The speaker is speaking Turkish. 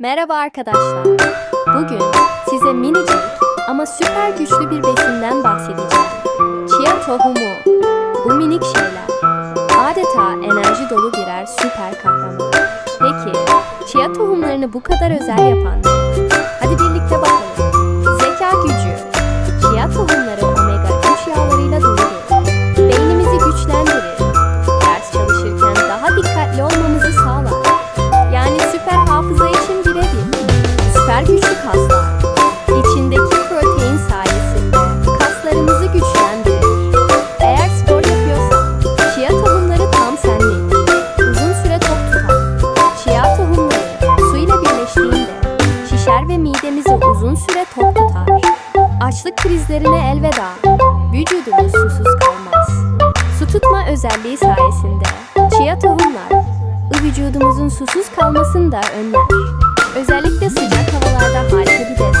Merhaba arkadaşlar. Bugün size minicik ama süper güçlü bir besinden bahsedeceğim. Chia tohumu. Bu minik şeyler adeta enerji dolu birer süper kahraman. Peki chia tohumlarını bu kadar özel yapan ne? Hadi birlikte bakalım. Süper güçlü kaslar. İçindeki protein sayesinde kaslarımızı güçlendirir. Eğer spor yapıyorsan, chia tohumları tam senlik. Uzun süre tok tutar. Chia tohumları su ile birleştiğinde şişer ve midemizi uzun süre tok tutar. Açlık krizlerine elveda. Vücudumuz susuz kalmaz. Su tutma özelliği sayesinde chia tohumlar vücudumuzun susuz kalmasını da önler. Özellikle sıcak havalarda harika bir lezzet.